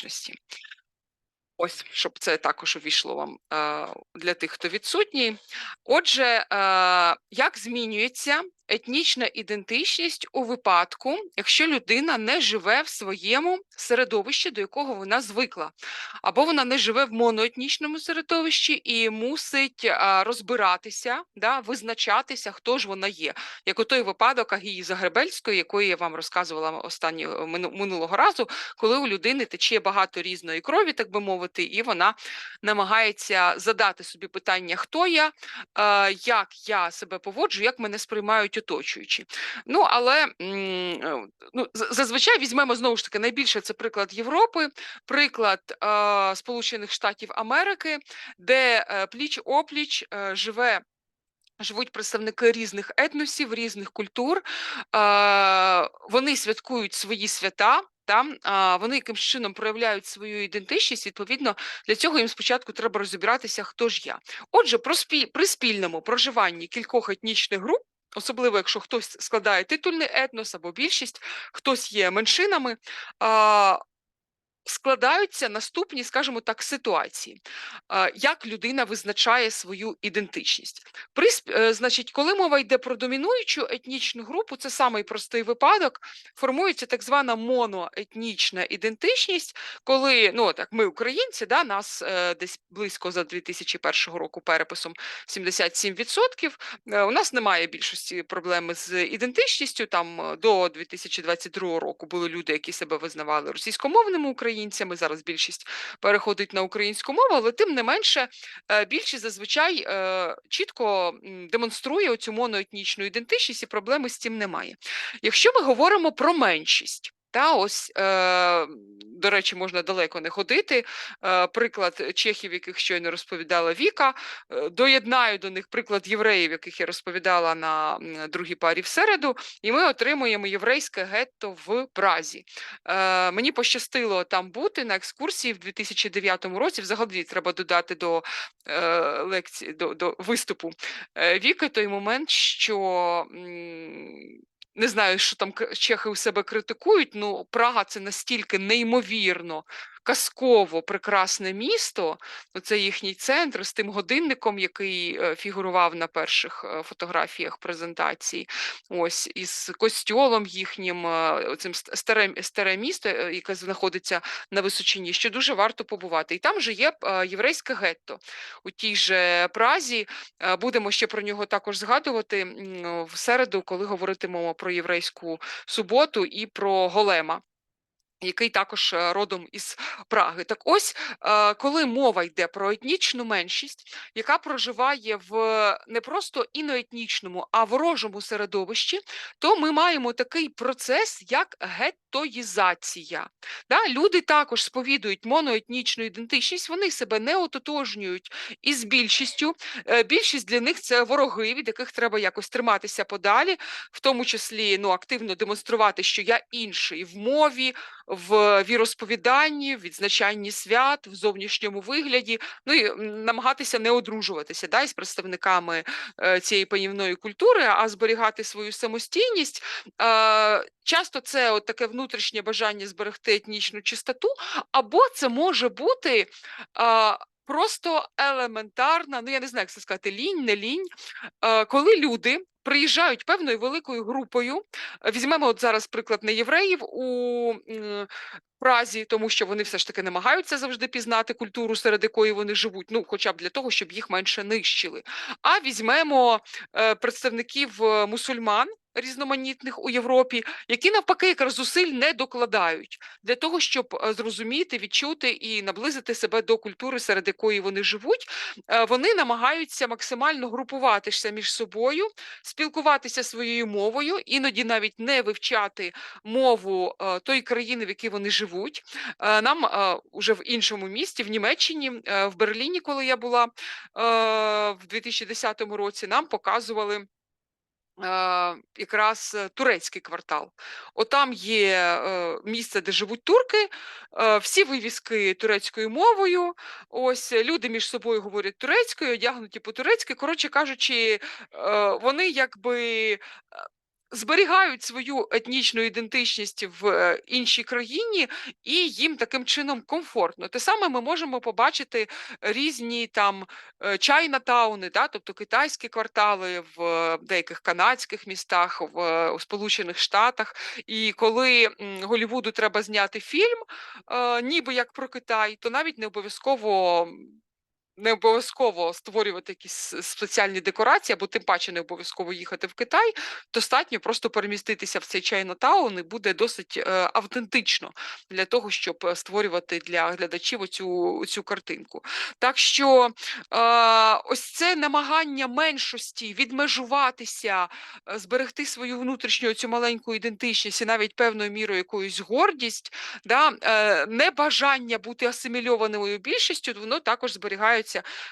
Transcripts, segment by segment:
ідентичності. Ось, щоб це також увійшло вам е, для тих, хто відсутній. Отже, е, як змінюється етнічна ідентичність у випадку, якщо людина не живе в своєму середовищі, до якого вона звикла, або вона не живе в моноетнічному середовищі і мусить е, розбиратися, да, визначатися, хто ж вона є, як у той випадок Агії Загребельської, якої я вам розказувала останні минулого разу, коли у людини тече багато різної крові, так би мовити, і вона намагається задати собі питання, хто я, е, як я себе поводжу, як мене сприймають оточуючі. Ну але е, ну, зазвичай візьмемо знову ж таки найбільше це приклад Європи, приклад е, Сполучених Штатів Америки, де е, пліч опліч е, живе. Живуть представники різних етносів, різних культур. Вони святкують свої свята. Та вони якимсь чином проявляють свою ідентичність. Відповідно, для цього їм спочатку треба розібратися, хто ж я. Отже, про спі... при спільному проживанні кількох етнічних груп, особливо якщо хтось складає титульний етнос або більшість, хтось є меншинами. Складаються наступні, скажімо так, ситуації, Е, як людина визначає свою ідентичність. При, е, значить, коли мова йде про домінуючу етнічну групу, це самий простий випадок, формується так звана моноетнічна ідентичність, коли ну так, ми українці, да, нас е, десь близько за 2001 року переписом 77%. Е, у нас немає більшості проблеми з ідентичністю. Там до 2022 року були люди, які себе визнавали російськомовними українцями. Зараз більшість переходить на українську мову, але тим не менше е, більшість зазвичай е, чітко демонструє оцю моноетнічну ідентичність, і проблеми з цим немає. Якщо ми говоримо про меншість. Та ось, е, до речі, можна далеко не ходити. Е, приклад чехів, яких щойно розповідала Віка. Е, доєднаю до них приклад євреїв, яких я розповідала на другій парі в середу, і ми отримуємо єврейське гетто в Празі. Е, мені пощастило там бути на екскурсії в 2009 році. Взагалі треба додати до е, лекції, до, до виступу е, Віки той момент, що. Не знаю, що там чехи у себе критикують. Ну, Прага це настільки неймовірно, казково прекрасне місто. Оце їхній центр з тим годинником, який е, фігурував на перших е, фотографіях презентації. Ось із костьолом їхнім, е, оцим ст- старе, старе місто, яке знаходиться на височині, що дуже варто побувати. І там же є єврейське гетто у тій же Празі. Будемо ще про нього також згадувати в середу, коли говоритимемо про єврейську суботу і про Голема. Який також е, родом із Праги. Так ось, е, коли мова йде про етнічну меншість, яка проживає в не просто іноетнічному, а ворожому середовищі, то ми маємо такий процес, як геттоїзація. Да? Люди також сповідують моноетнічну ідентичність, вони себе не ототожнюють із більшістю. Е, Більшість для них це вороги, від яких треба якось триматися подалі, в тому числі ну, активно демонструвати, що я інший в мові, в віросповіданні, в відзначанні свят, в зовнішньому вигляді, ну і намагатися не одружуватися да, із представниками е, цієї панівної культури, а зберігати свою самостійність. Е, часто це от таке внутрішнє бажання зберегти етнічну чистоту, або це може бути. Е, Просто елементарна, ну я не знаю, як це сказати, лінь, не лінь, коли люди приїжджають певною великою групою, Візьмемо от зараз приклад не євреїв. У Празі, тому що вони все ж таки намагаються завжди пізнати культуру, серед якої вони живуть, ну хоча б для того, щоб їх менше нищили. А візьмемо е, представників е, мусульман. Різноманітних у Європі, які навпаки якраз зусиль не докладають для того, щоб е, зрозуміти, відчути і наблизити себе до культури, серед якої вони живуть. Е, Вони намагаються максимально групуватися між собою, спілкуватися своєю мовою, іноді навіть не вивчати мову е, тої країни, в якій вони живуть. Е, Нам е, уже в іншому місті, в Німеччині, е, в Берліні, коли я була в 2010 році, нам показували. Якраз турецький квартал. Отам є місце, де живуть турки, всі вивіски турецькою мовою. Ось люди між собою говорять турецькою, одягнуті по турецьки. Коротше кажучи, вони якби зберігають свою етнічну ідентичність в е, іншій країні, і їм таким чином комфортно. Те саме ми можемо побачити різні там е, чайнатауни, да, тобто китайські квартали в деяких канадських містах, в е, Сполучених Штатах. І коли м, Голлівуду треба зняти фільм, ніби як про Китай, то навіть не обов'язково не обов'язково створювати якісь спеціальні декорації, або тим паче не обов'язково їхати в Китай. Достатньо просто переміститися в цей Чайнатаун і буде досить е, автентично для того, щоб е, створювати для глядачів оцю, оцю картинку. Так що е, ось це намагання меншості відмежуватися, е, зберегти свою внутрішню цю маленьку ідентичність і навіть певною мірою якоюсь гордість, да, е, небажання бути асимільованою більшістю, воно також зберігається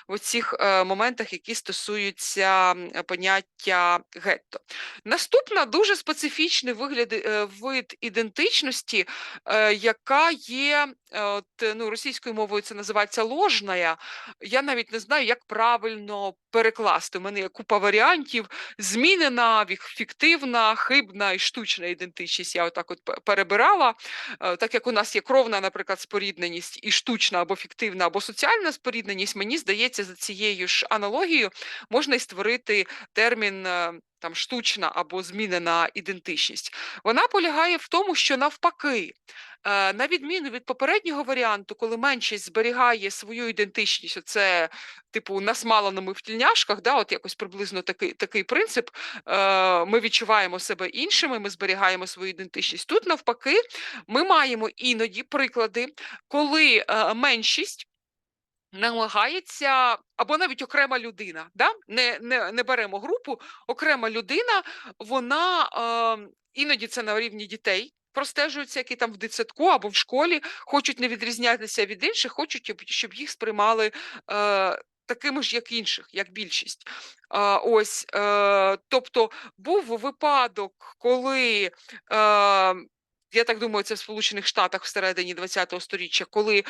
в цих е, моментах, які стосуються поняття гетто. Наступна дуже специфічний вигляд, е, вид ідентичності, е, яка є от, ну, російською мовою це називається ложная. Я навіть не знаю, як правильно перекласти. У мене є купа варіантів. Змінена, фіктивна, хибна і штучна ідентичність. Я отак от перебирала. Так як у нас є кровна, наприклад, спорідненість і штучна або фіктивна, або соціальна спорідненість, мені здається, за цією ж аналогією можна і створити термін. е, Там штучна або змінена ідентичність. Вона полягає в тому, що навпаки, е, на відміну від попереднього варіанту, коли меншість зберігає свою ідентичність, це типу насмаленими в тільняшках, да, от якось приблизно такий, такий принцип. Е, Ми відчуваємо себе іншими, ми зберігаємо свою ідентичність. Тут навпаки, ми маємо іноді приклади, коли меншість намагається, або навіть окрема людина, да? не, не, не беремо групу, окрема людина, вона е, іноді це на рівні дітей. Простежуються, які там в дитсадку або в школі, хочуть не відрізнятися від інших, хочуть, щоб- їх сприймали е, такими ж, як інших, як більшість. А, ось, е, тобто був випадок, коли. Е, я так думаю, це в Сполучених Штатах всередині ХХ століття, коли е,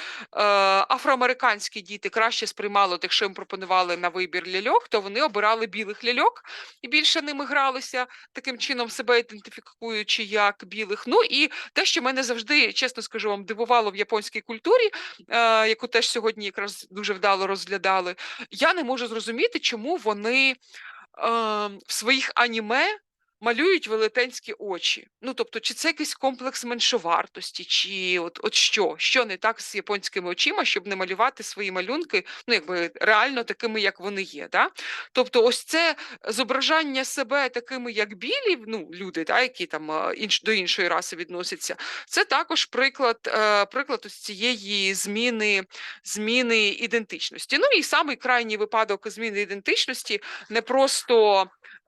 афроамериканські діти краще сприймали, от якщо їм пропонували на вибір ляльок, то вони обирали білих ляльок і більше ними гралися, таким чином себе ідентифікуючи як білих. Ну і те, що мене завжди, чесно скажу вам, дивувало в японській культурі, е, яку теж сьогодні якраз дуже вдало розглядали, я не можу зрозуміти, чому вони е, в своїх аніме малюють велетенські очі. Ну, тобто, чи це якийсь комплекс меншовартості, чи от, от що? Що не так з японськими очима, щоб не малювати свої малюнки, ну, якби реально такими, як вони є. Да? Тобто, ось це зображання себе такими, як білі, ну, люди, да, які там інш, до іншої раси відносяться, це також приклад, е, приклад ось цієї зміни, зміни ідентичності. Ну і самий крайній випадок зміни ідентичності не просто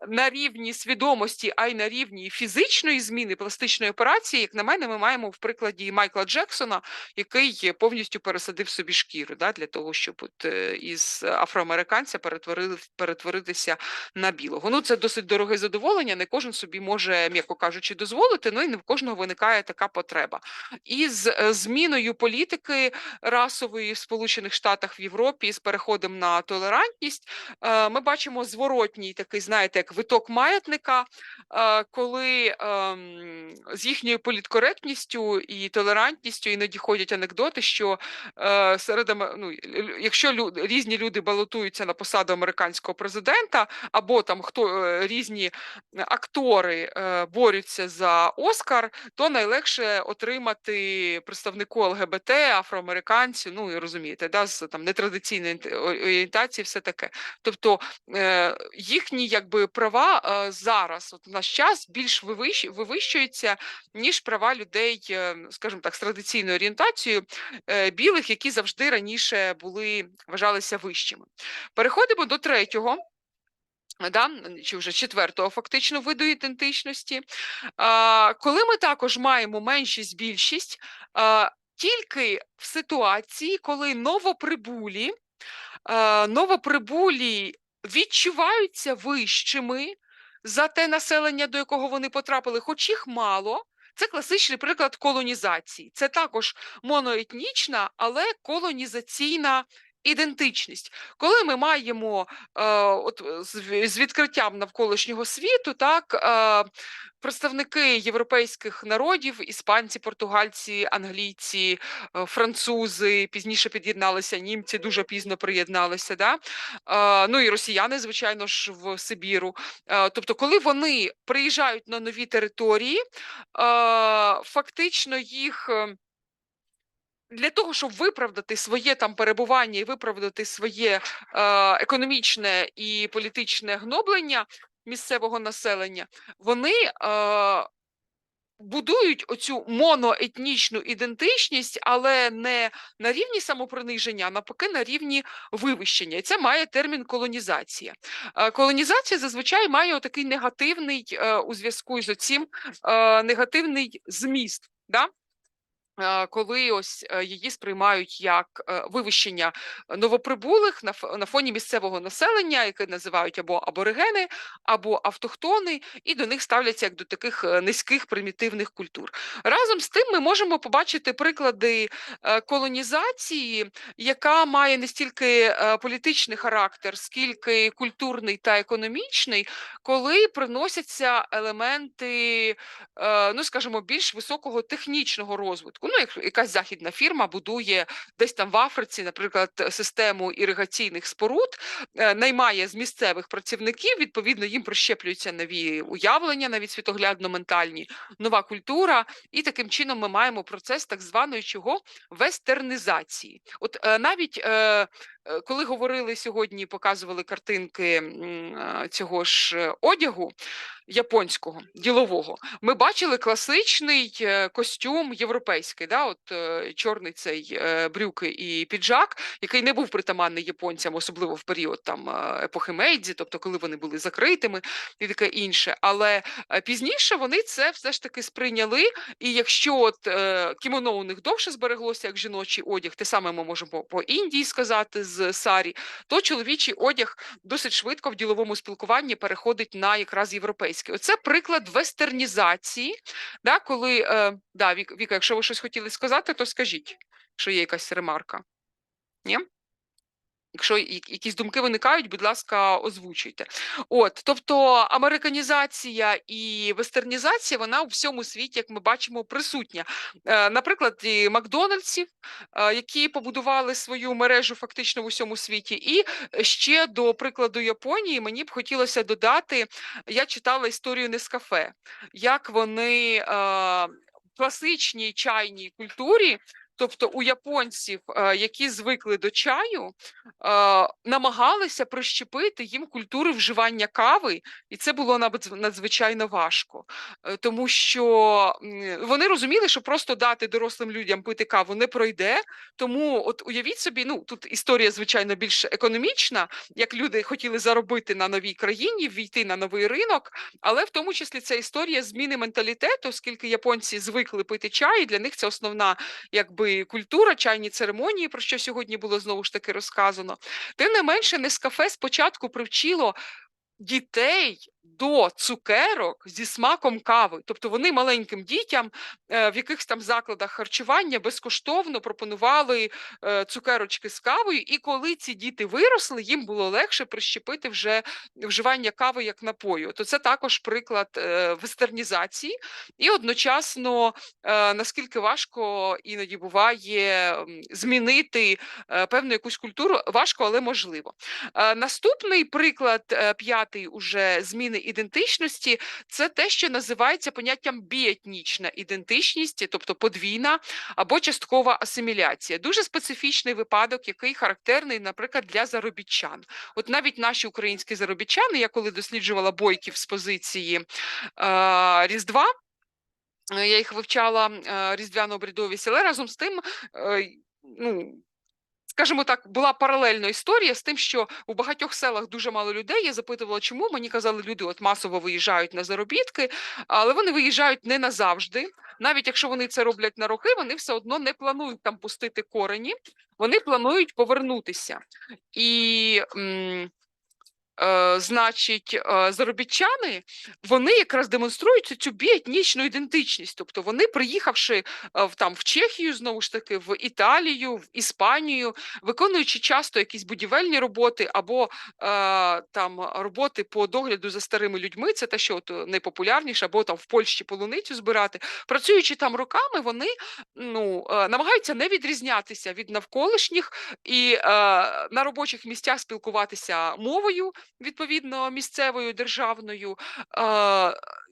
на рівні свідомості, а й на рівні фізичної зміни пластичної операції, як на мене, ми маємо в прикладі Майкла Джексона, який повністю пересадив собі шкіру да, для того, щоб от, е, із афроамериканця перетворили, перетворитися на білого. Ну, це досить дороге задоволення. Не кожен собі може, м'яко кажучи, дозволити. Ну і не в кожного виникає така потреба. І з е, зміною політики расової в Сполучених Штатах в Європі з переходом на толерантність е, ми бачимо зворотній такий, знаєте, виток маятника, е, коли ем, з їхньою політкоректністю і толерантністю іноді ходять анекдоти, що е, серед ну, якщо лю- різні люди балотуються на посаду американського президента, або там хто е, різні актори борються за Оскар, то найлегше отримати представнику ЛГБТ, афроамериканцю, ну і розумієте, да, з там нетрадиційної орієнтації, все таке. Тобто їхні якби права е, зараз, от в наш час, більш вивищ, вивищуються, ніж права людей, е, скажімо так, з традиційною орієнтацією е, білих, які завжди раніше були вважалися вищими. Переходимо до третього. Да, чи вже четвертого фактично виду ідентичності. Коли ми також маємо меншість більшість, тільки в ситуації, коли новоприбулі, новоприбулі відчуваються вищими за те населення, до якого вони потрапили, хоч їх мало. Це класичний приклад колонізації. Це також моноетнічна, але колонізаційна ідентичність. Коли ми маємо е, от з, з відкриттям навколишнього світу, так е, представники європейських народів, іспанці, португальці, англійці, е, французи, пізніше під'єдналися німці, дуже пізно приєдналися. Да? Е, ну і росіяни, звичайно ж, в Сибіру. Е, тобто, коли вони приїжджають на нові території, е, фактично їх. Для того, щоб виправдати своє там перебування і виправдати своє е, економічне і політичне гноблення місцевого населення, вони е, будують оцю моноетнічну ідентичність, але не на рівні самоприниження, а навпаки на рівні вивищення. І це має термін колонізація. Е, Колонізація зазвичай має отакий негативний е, у зв'язку з оцім е, негативний зміст. Да? Коли ось е, її сприймають як е, вивищення новоприбулих на, фоні місцевого населення, яке називають або аборигени, або автохтони, і до них ставляться як до таких е, низьких примітивних культур. Разом з тим, ми можемо побачити приклади колонізації, яка має не стільки політичний характер, скільки культурний та економічний, коли приносяться елементи ну скажімо, більш високого технічного розвитку. Ну, як якась західна фірма будує десь там в Африці, наприклад, систему іригаційних споруд, е, наймає з місцевих працівників. Відповідно, їм прищеплюються нові уявлення, навіть світоглядно-ментальні, нова культура, і таким чином ми маємо процес так званої чого вестернізації. От е, навіть е, коли говорили сьогодні, показували картинки е, цього ж е, одягу японського ділового, ми бачили класичний е, костюм європейський, да, от е, чорний цей е, брюки і піджак, який не був притаманний японцям, особливо в період там е, епохи Мейдзі, тобто коли вони були закритими і таке інше. Але е, пізніше вони це все ж таки сприйняли. І якщо от е, кімоно у них довше збереглося, як жіночий одяг, те саме ми можемо по Індії сказати з Сарі, то чоловічий одяг досить швидко в діловому спілкуванні переходить на якраз європейський. Оце приклад вестернізації, да, коли е, да, Віка, якщо ви щось хотіли сказати, то скажіть, що є якась ремарка. Ні? Якщо якісь думки виникають, будь ласка, озвучуйте. От, тобто американізація і вестернізація, вона у всьому світі, як ми бачимо, присутня. Е, наприклад, і Макдональдсів, е, які побудували свою мережу фактично в усьому світі, і ще до прикладу Японії мені б хотілося додати, я читала історію Нескафе, як вони е, в класичній чайній культурі. Тобто у японців, е, які звикли до чаю, е, намагалися прищепити їм культури вживання кави, і це було надзвичайно важко, Е, тому що вони розуміли, що просто дати дорослим людям пити каву не пройде. Тому, от уявіть собі, ну тут історія, звичайно, більш економічна, як люди хотіли заробити на новій країні, війти на новий ринок, але в тому числі це історія зміни менталітету, оскільки японці звикли пити чай, і для них це основна якби культура, чайні церемонії, про що сьогодні було знову ж таки розказано. Тим не менше, Нескафе спочатку привчило дітей до цукерок зі смаком кави. Тобто вони маленьким дітям е, в якихось там закладах харчування безкоштовно пропонували е, цукерочки з кавою, і коли ці діти виросли, їм було легше прищепити вже вживання кави як напою. То це також приклад е, вестернізації, і одночасно наскільки важко іноді буває змінити певну якусь культуру, важко, але можливо. Наступний приклад, е, п'ятий уже зміни ідентичності, це те, що називається поняттям біетнічна ідентичність, тобто подвійна або часткова асиміляція. Дуже специфічний випадок, який характерний, наприклад, для заробітчан. От навіть наші українські заробітчани, я коли досліджувала бойків з позиції е, Різдва. е, Я їх вивчала е, різдвяну обрядовість, але разом з тим, е, ну скажімо так, була паралельна історія з тим, що у багатьох селах дуже мало людей. Я запитувала, чому мені казали, люди от масово виїжджають на заробітки, але вони виїжджають не назавжди. Навіть якщо вони це роблять на роки, вони все одно не планують там пустити корені, вони планують повернутися. І м, значить, е, заробітчани вони якраз демонструють цю біетнічну ідентичність. Тобто вони, приїхавши е, в там в Чехію, знову ж таки, в Італію, в Іспанію, виконуючи часто якісь будівельні роботи або там роботи по догляду за старими людьми, це те, що от найпопулярніше, або там в Польщі полуницю збирати. Працюючи там роками, вони ну намагаються не відрізнятися від навколишніх і на робочих місцях спілкуватися мовою відповідно місцевою державною.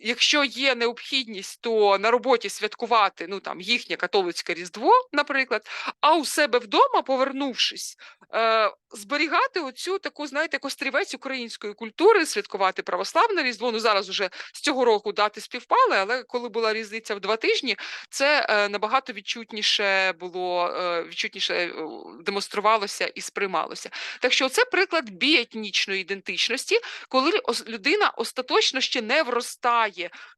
Якщо є необхідність, то на роботі святкувати ну там їхнє католицьке різдво, наприклад, а у себе вдома, повернувшись, е, зберігати оцю таку, знаєте, кострівець української культури, святкувати православне різдво. Ну зараз уже з цього року дати співпали, але коли була різниця в два тижні, це е, набагато відчутніше було, е, відчутніше е, демонструвалося і сприймалося. Так що це приклад біетнічної ідентичності, коли людина остаточно ще не вростає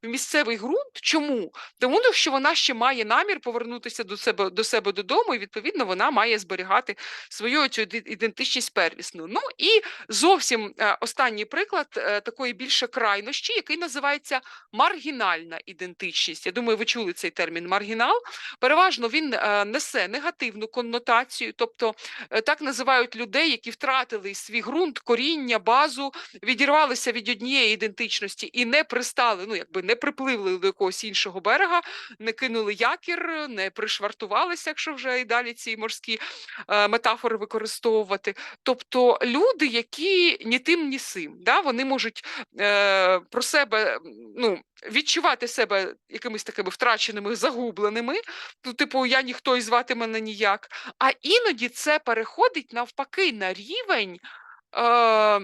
в місцевий ґрунт. Чому? Тому що вона ще має намір повернутися до себе до себе додому, і відповідно вона має зберігати свою цю ідентичність первісну. Ну і зовсім останній приклад такої більше крайнощі, який називається маргінальна ідентичність. Я думаю, ви чули цей термін маргінал. Переважно він несе негативну коннотацію, тобто е, так називають людей, які втратили свій ґрунт, коріння, базу, відірвалися від однієї ідентичності і не пристали, ну якби не припливли до якогось іншого берега, не кинули якір, не пришвартувалися, якщо вже і далі ці морські е, метафори використовувати. Тобто люди, які ні тим, ні сим, да, вони можуть е, про себе ну, відчувати себе якимись такими втраченими, загубленими. Ну, типу, я ніхто і звати мене ніяк. А іноді це переходить навпаки на рівень е,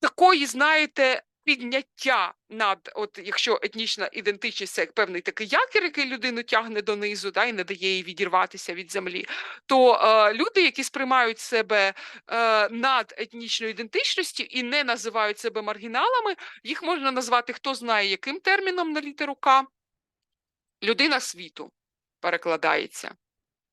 такої, знаєте, підняття над, от якщо етнічна ідентичність це як певний такий якір, який людину тягне донизу, да, і не дає їй відірватися від землі, то е, люди, які сприймають себе е, над етнічною ідентичністю і не називають себе маргіналами, їх можна назвати хто знає яким терміном на літеру К. Людина світу перекладається.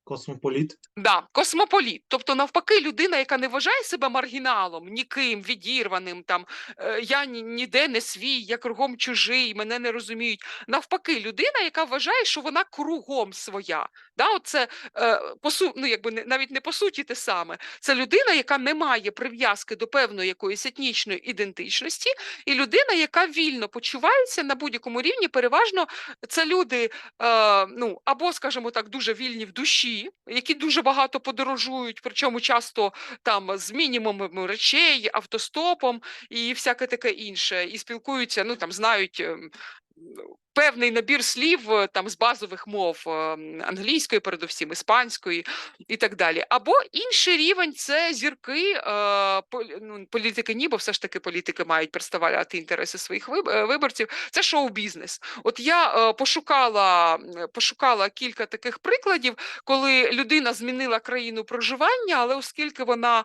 Космополіт. Да, космополіт. Тобто, навпаки, людина, яка не вважає себе маргіналом, ніким, відірваним, там е, я ніде не свій, я кругом чужий, мене не розуміють. Навпаки, людина, яка вважає, що вона кругом своя. Да, Оце е, по су, ну, якби навіть не по суті те саме. Це людина, яка не має прив'язки до певної якоїсь етнічної ідентичності, і людина, яка вільно почувається на будь-якому рівні, переважно це люди, е, ну або, скажімо так, дуже вільні в душі які дуже багато подорожують, причому часто там з мінімумом речей, автостопом і всяке таке інше, і спілкуються, ну там знають. Певний набір слів е, там з базових мов е, англійської, передусім іспанської і так далі. Або інший рівень це зірки е, ну, політики, ні, все ж таки політики мають представляти інтереси своїх виборців. Це шоу-бізнес. От я пошукала пошукала кілька таких прикладів, коли людина змінила країну проживання, але оскільки вона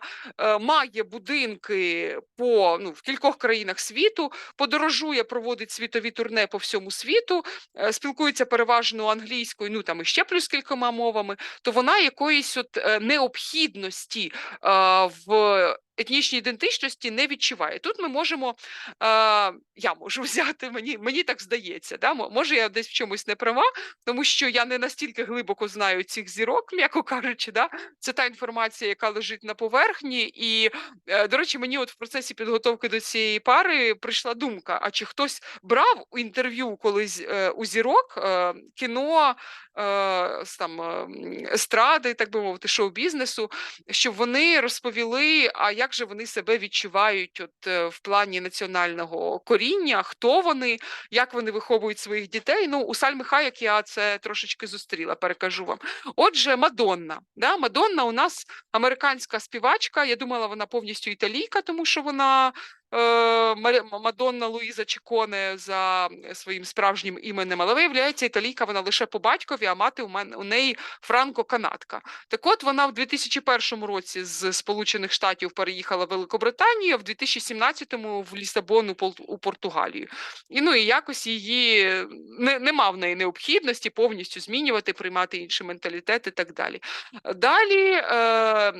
має будинки по ну в кількох країнах світу, подорожує, проводить світові турне по всьому світу світу, е, спілкується переважно англійською, ну там і ще плюс кількома мовами, то вона якоїсь от е, необхідності в етнічній ідентичності не відчуває. Тут ми можемо, е, я можу взяти, мені мені так здається, да? може я десь в чомусь не права, тому що я не настільки глибоко знаю цих зірок, м'яко кажучи, да? це та інформація, яка лежить на поверхні. І, е, до речі, мені от в процесі підготовки до цієї пари прийшла думка: а чи хтось брав інтерв'ю колись е, у зірок е, кіно, е, там, естради, так би мовити, шоу-бізнесу, щоб вони розповіли, а як як же вони себе відчувають от е, в плані національного коріння, хто вони, як вони виховують своїх дітей. Ну, у Сальми Хаяк я це трошечки зустріла, перекажу вам. Отже, Мадонна. Да? Мадонна у нас американська співачка. Я думала, вона повністю італійка, тому що вона Мадонна Луїза Чіконе за своїм справжнім іменем, але виявляється, італійка вона лише по батькові, а мати у мене у неї франко-канадка. Так от вона в 2001 році з Сполучених Штатів переїхала в Великобританію, а в 2017-му в Лісабон у Португалію. І ну і якось її не, нема в неї необхідності повністю змінювати, приймати інший менталітет і так далі. Далі е,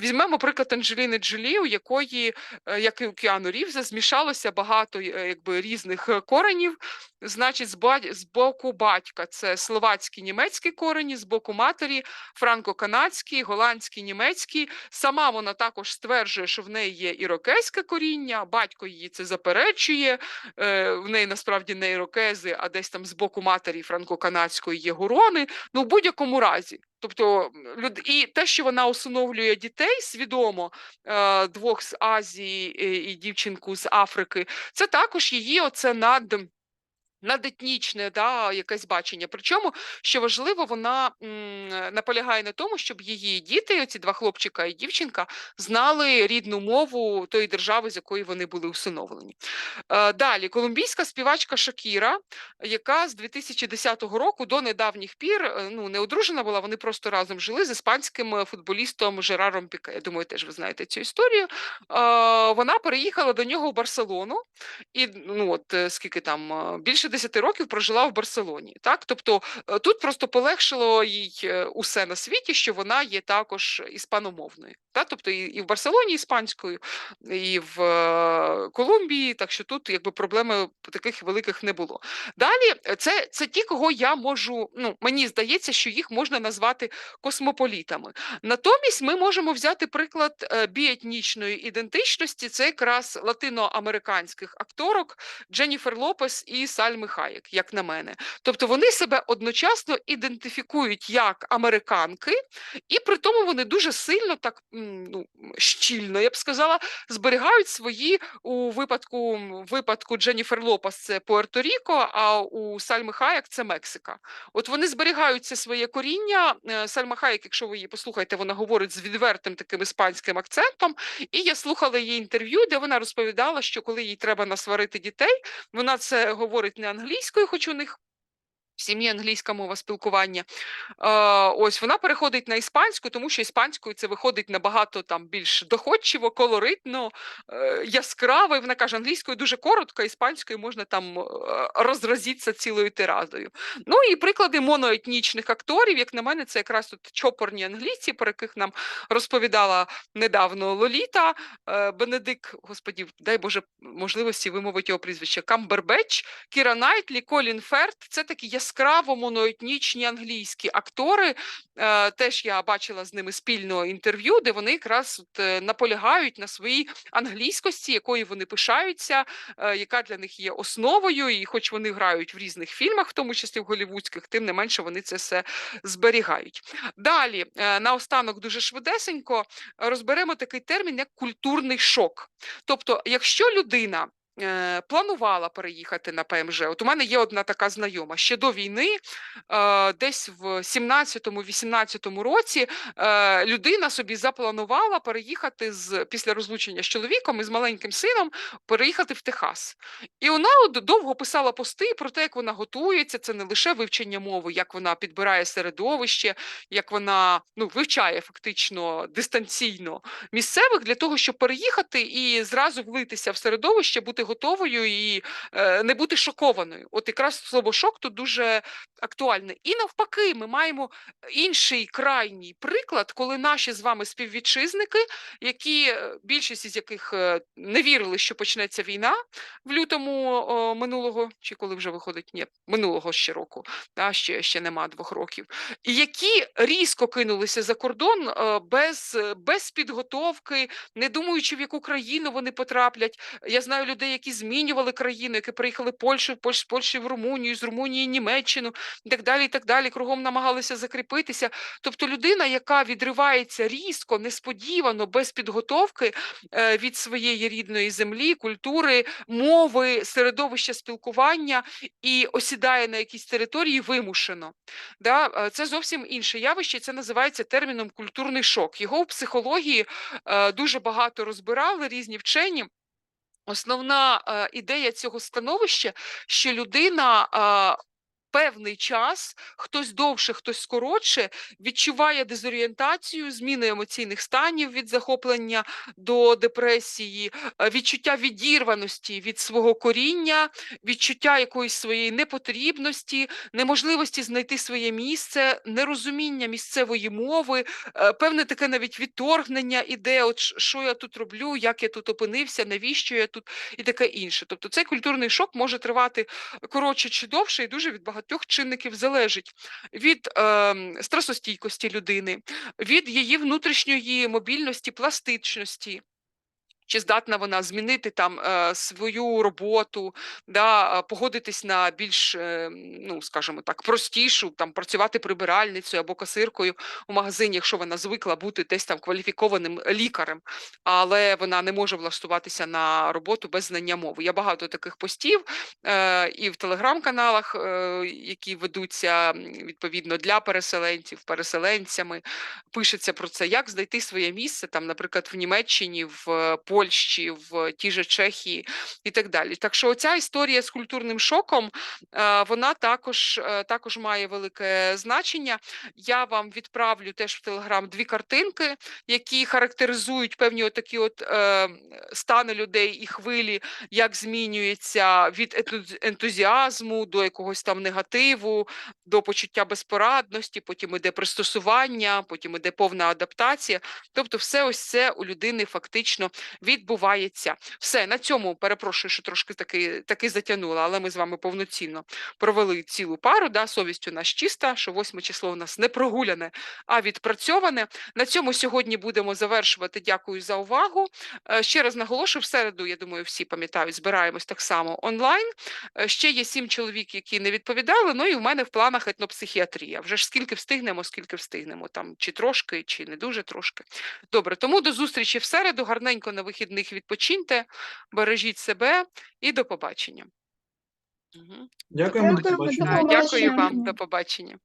візьмемо приклад Анджеліни Джолі, у якої, е, як і у Кіану Рівза, змішалося багато е, якби різних коренів. Значить, з боку батька це словацькі німецькі корені, з боку матері франко-канадські, голландські, німецькі. Сама вона також стверджує, що в неї є ірокезьке коріння, батько її це заперечує. Е, в неї насправді не ірокези, а десь там з боку матері франко-канадської є гурони. Ну, в будь-якому разі. Тобто і те, що вона усиновлює дітей свідомо е, двох з Азії і дівчинку з Африки, це також її оце над надетнічне да, якесь бачення. Причому, що важливо, вона м, наполягає на тому, щоб її діти, оці два хлопчика і дівчинка, знали рідну мову тої держави, з якої вони були усиновлені. Е, далі, колумбійська співачка Шакіра, яка з 2010 року до недавніх пір е, ну, не одружена була, вони просто разом жили з іспанським футболістом Жераром Піке. Я думаю, теж ви знаєте цю історію. Е, вона переїхала до нього в Барселону, і ну от скільки там більше 10 років прожила в Барселоні. Так, тобто е, тут просто полегшило їй е, усе на світі, що вона є також іспаномовною. Так, тобто і в Барселоні іспанською, і в е, Колумбії, так що тут якби проблеми таких великих не було. Далі це це ті, кого я можу. Ну мені здається, що їх можна назвати космополітами. Натомість ми можемо взяти приклад біетнічної ідентичності. Це якраз латиноамериканських акторок Дженніфер Лопес і Саль Михаєк, як на мене. Тобто вони себе одночасно ідентифікують як американки, і при тому вони дуже сильно так ну, щільно, я б сказала, зберігають свої у випадку випадку Дженніфер Лопес це Пуерто-Ріко, а у Сальми Хаєк це Мексика. От вони зберігають це своє коріння. Е, Сальма Хаєк, якщо ви її послухаєте, вона говорить з відвертим таким іспанським акцентом. І я слухала її інтерв'ю, де вона розповідала, що коли їй треба насварити дітей, вона це говорить не англійською, хоч у них в сім'ї англійська мова спілкування. Ось вона переходить на іспанську, тому що іспанською це виходить набагато там більш доходчиво, колоритно, е, яскраво. І Вона каже, англійською дуже коротко, іспанською можна там е, розразитися цілою тиразою. Ну і приклади моноетнічних акторів, як на мене, це якраз тут чопорні англійці, про яких нам розповідала недавно Лоліта е, Бенедик, господів, дай Боже можливості вимовити його прізвище Камбербеч, Кіра Найтлі, Колін Ферт. Це такі яскраві яскраво моноетнічні англійські актори. Е, теж я бачила з ними спільне інтерв'ю, де вони якраз от, е, наполягають на своїй англійськості, якою вони пишаються, е, яка для них є основою, і хоч вони грають в різних фільмах, в тому числі в голівудських, тим не менше вони це все зберігають. Далі, наостанок, дуже швидесенько розберемо такий термін, як культурний шок. Тобто, якщо людина Е, планувала переїхати на ПМЖ. От у мене є одна така знайома. Ще до війни, е, десь в 17-18 році, е, людина собі запланувала переїхати з після розлучення з чоловіком і з маленьким сином переїхати в Техас. І вона от довго писала пости про те, як вона готується. Це не лише вивчення мови, як вона підбирає середовище, як вона ну, вивчає фактично дистанційно місцевих для того, щоб переїхати і зразу влитися в середовище, бути готовою і е, не бути шокованою. От якраз слово шок тут дуже актуальне. І навпаки, ми маємо інший крайній приклад, коли наші з вами співвітчизники, які е, більшість із яких е, не вірили, що почнеться війна в лютому о, минулого, чи коли вже виходить ні, минулого ще року, та ще ще нема двох років, і які різко кинулися за кордон без, без підготовки, не думаючи, в яку країну вони потраплять. Я знаю людей, які змінювали країну, які приїхали Польщу, Польщ, з Польщі в Румунію, з Румунії, Німеччину і так далі. і так далі, Кругом намагалися закріпитися. Тобто людина, яка відривається різко, несподівано, без підготовки е, від своєї рідної землі, культури, мови, середовища спілкування і осідає на якійсь території вимушено. Да? Е, це зовсім інше явище. Це називається терміном культурний шок. Його в психології е, дуже багато розбирали різні вчені. Основна, е, ідея цього становища, що людина, певний час, хтось довше, хтось коротше, відчуває дезорієнтацію, зміни емоційних станів від захоплення до депресії, е, відчуття відірваності від свого коріння, відчуття якоїсь своєї непотрібності, неможливості знайти своє місце, нерозуміння місцевої мови, е, певне таке навіть відторгнення іде, от що я тут роблю, як я тут опинився, навіщо я тут і таке інше. Тобто цей культурний шок може тривати коротше чи довше, і дуже від багатьох чинників залежить від е, стресостійкості людини, від її внутрішньої мобільності, пластичності. Чи здатна вона змінити там е, свою роботу, да, погодитись на більш, е, ну скажімо так, простішу, там працювати прибиральницею або касиркою у магазині, якщо вона звикла бути десь там кваліфікованим лікарем, але вона не може влаштуватися на роботу без знання мови. Я багато таких постів е, і в телеграм-каналах, е, які ведуться відповідно для переселенців, переселенцями. Пишеться про це, як знайти своє місце, там, наприклад, в Німеччині, в е, Польщі, в тій же Чехії і так далі. Так що ця історія з культурним шоком, е, вона також, е, також має велике значення. Я вам відправлю теж в Телеграм дві картинки, які характеризують певні отакі от е, стани людей і хвилі, як змінюється від ентузіазму до якогось там негативу, до почуття безпорадності, потім іде пристосування, потім іде повна адаптація. Тобто, все ось це у людини фактично відбувається. Все на цьому перепрошую, що трошки таки, таки затягнула, але ми з вами повноцінно провели цілу пару. Да, совість у нас чиста, що восьме число у нас не прогуляне, а відпрацьоване. На цьому сьогодні будемо завершувати. Дякую за увагу. Е, Ще раз наголошую, в середу, я думаю, всі пам'ятають, збираємось так само онлайн. Е, Ще є сім чоловік, які не відповідали. Ну і в мене в планах етнопсихіатрія. Вже ж скільки встигнемо, скільки встигнемо, там чи трошки, чи не дуже трошки. Добре, тому до зустрічі в середу. Гарненько на вихідних відпочиньте, бережіть себе і до побачення. Дякуємо, до побачення. Дякую вам, до побачення.